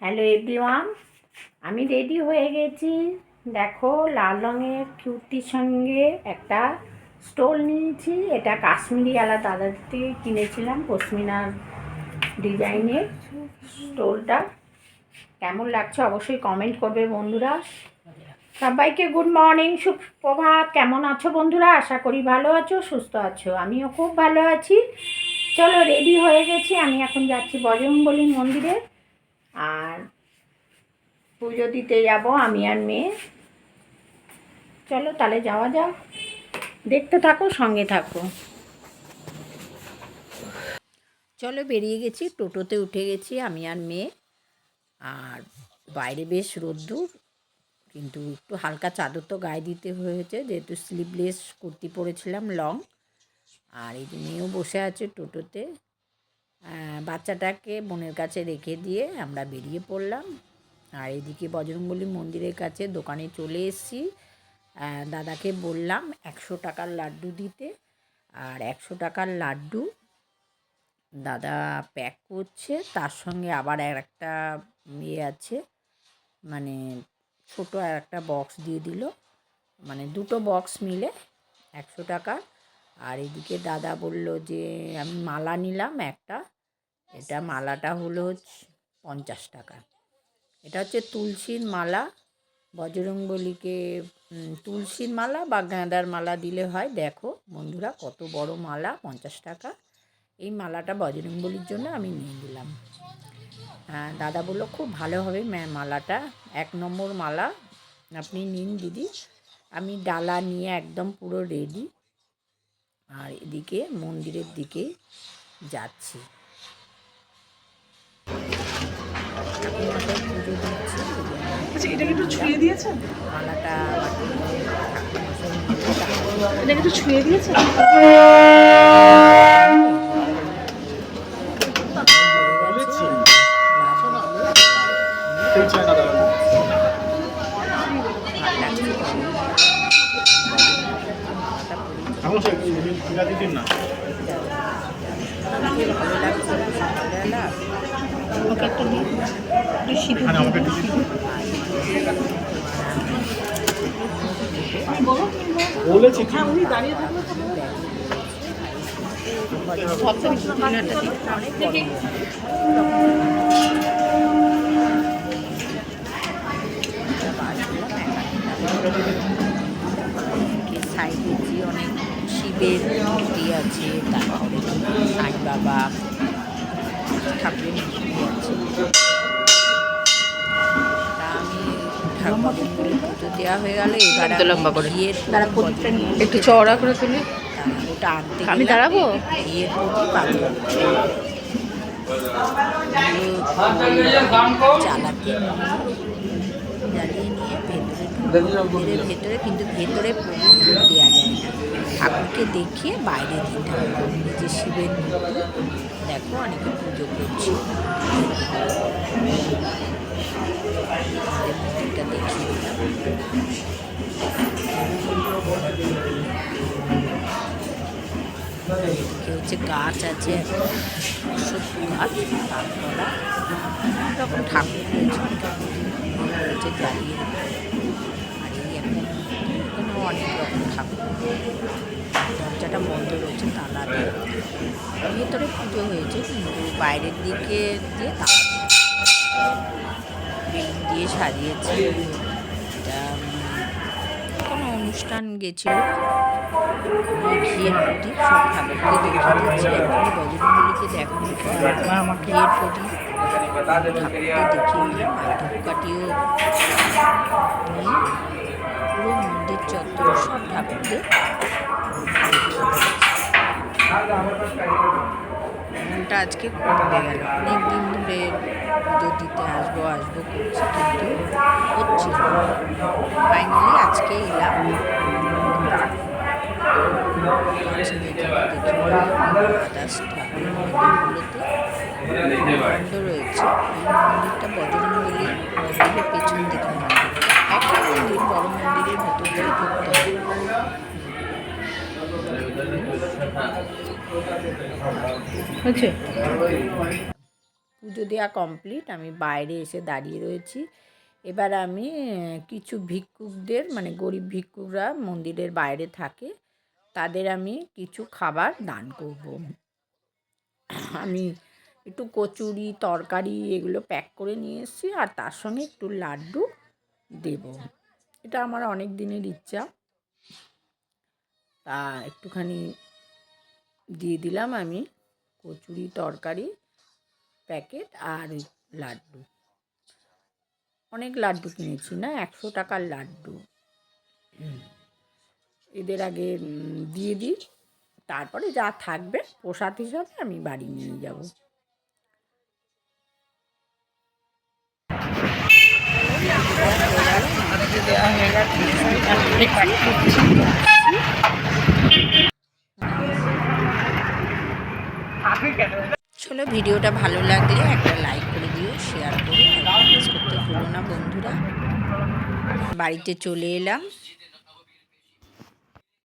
Hello everyone আমি ready হয়ে গেছি। দেখো, লাল রঙের কুর্তির সঙ্গে একটা স্টোল নিয়েছি। এটা কাশ্মীরি আলা দাদার থেকে কিনেছিলাম পশমিনার ডিজাইনের স্টোলটা কেমন লাগছে অবশ্যই কমেন্ট করবে বন্ধুরা। সবাইকে গুড মর্নিং সুপ্রভাত। কেমন আছো বন্ধুরা? আশা করি ভালো আছো, সুস্থ আছো। আমিও খুব ভালো আছি। চলো রেডি হয়ে গেছি। আমি এখন যাচ্ছি বজরংবলী মন্দিরে। আর পুজো দিতে যাব আমি আর মেয়ে। চলো তাহলে যাওয়া যাক। দেখতে থাকো, সঙ্গে থাকো। চলো বেরিয়ে গেছি, টোটোতে উঠে গেছি আমি আর মেয়ে। আর বাইরে বেশ রোদ্দুর, কিন্তু একটু হালকা চাদর তো গায়ে দিতে হয়েছে, যেহেতু স্লিভলেস কুর্তি পরেছিলাম লং আর এই মেয়েও বসে আছে টোটোতে। বাচ্চাটাকে বোনের কাছে রেখে দিয়ে আমরা বেরিয়ে পড়লাম। আর এদিকে বজরংবলী মন্দিরের কাছে দোকানে চলে এসেছি। দাদাকে বললাম, একশো টাকার লাড্ডু দিতে। আর একশো টাকার লাড্ডু দাদা প্যাক করছে। তার সঙ্গে আবার আর একটা ইয়ে আছে মানে ছোটো আর একটা বক্স দিয়ে দিল। মানে দুটো বক্স মিলে একশো টাকা আর এদিকে দাদা বলল যে, আমি মালা নিলাম একটা। এটা মালাটা হলো পঞ্চাশ টাকা। এটা হচ্ছে তুলসীর মালা বজরংবলীকে উম, তুলসীর মালা বা গাঁদার মালা দিলে হয়। দেখো বন্ধুরা কত বড় মালা পঞ্চাশ টাকা। এই মালাটা বজরংবলীর জন্য আমি নিয়ে হ্যাঁ দাদা বলল খুব ভালো হবে ম্যা- মালাটা। এক নম্বর মালা আপনি নিন দিদি। আমি ডালা নিয়ে একদম পুরো রেডি আর এদিকে মন্দিরের দিকে যাচ্ছি। পুজো দিচ্ছে আচ্ছা এটাকে একটু ছুঁয়ে দিয়েছেন? মালাটা এটাকে একটু ছুঁয়ে দিয়েছেন? না ওকে একটা দিন একটু সিঁদুর এখানে আমাকে বলো। বলেছি। হ্যাঁ উনি দাঁড়িয়ে থাকলে তো ঝরঝরে একটু দিই সাইডে যে অনেক শিবের মূর্তি আছে তারপরে সাই বাবা ঠাকুরের মূর্তি আছে তা পুজো দেওয়া হয়ে গেল এবার লম্বা করে। গিয়ে দাঁড়া, একটু চওড়া করে তুলি। ওটা আনতে আমি দাঁড়াবো? গিয়ে প্রদীপ চালাতে। মন্দিরের ভেতরে কিন্তু ভেতরে প্রদীপ দেওয়া যায় না। ঠাকুরকে দেখিয়ে বাইরে দিতে হবে যে শিবের মূর্তি দেখো অনেকে পুজো করছে। মন্দিরটা দেখিয়ে হচ্ছে গাছ আছে গাছ তারপরা ঠাকুর রয়েছে রয়েছে বন্ধ রয়েছে তালা ভেতরে পুজো হয়েছে, কিন্তু বাইরের দিকে দিয়ে তালা দিয়ে সাজিয়েছে, এটা কোনো অনুষ্ঠান গেছিল ঘিয়ের সব ঘিয়ের ঠাকুরকে দেখিয়ে মন্দির চত্বর সব ঠাকুরকে আজকে কমে গেল। অনেক দিন ধরে পুজো দিতে আসব আসব করছি, কিন্তু হচ্ছে ফাইনালি আজকে এলাম। রয়েছে। এই মন্দিরটা বজরঙ্গলী মন্দিরের পেছন দিকে পুজো পুজো দেওয়া কমপ্লিট আমি বাইরে এসে দাঁড়িয়ে রয়েছি। এবার আমি কিছু ভিক্ষুকদের মানে গরিব ভিক্ষুকরা মন্দিরের বাইরে থাকে, তাদের আমি কিছু খাবার দান করব। আমি একটু কচুরি, তরকারি এগুলো প্যাক করে নিয়ে এসেছি, আর তার সঙ্গে একটু লাড্ডু দেব। এটা আমার অনেক দিনের ইচ্ছা। তা একটুখানি দিয়ে দিলাম আমি কচুরি তরকারি, প্যাকেট আর লাড্ডু। অনেক লাড্ডু কিনেছি না? একশো টাকার লাড্ডু। এদের আগে দিয়ে দিই। তারপরে যা থাকবে প্রসাদ হিসাবে আমি বাড়ি নিয়ে যাব। চলো ভিডিওটা ভালো লাগলে একটা লাইক করে দিও শেয়ার করে করতে ভুলো না বন্ধুরা। বাড়িতে চলে এলাম।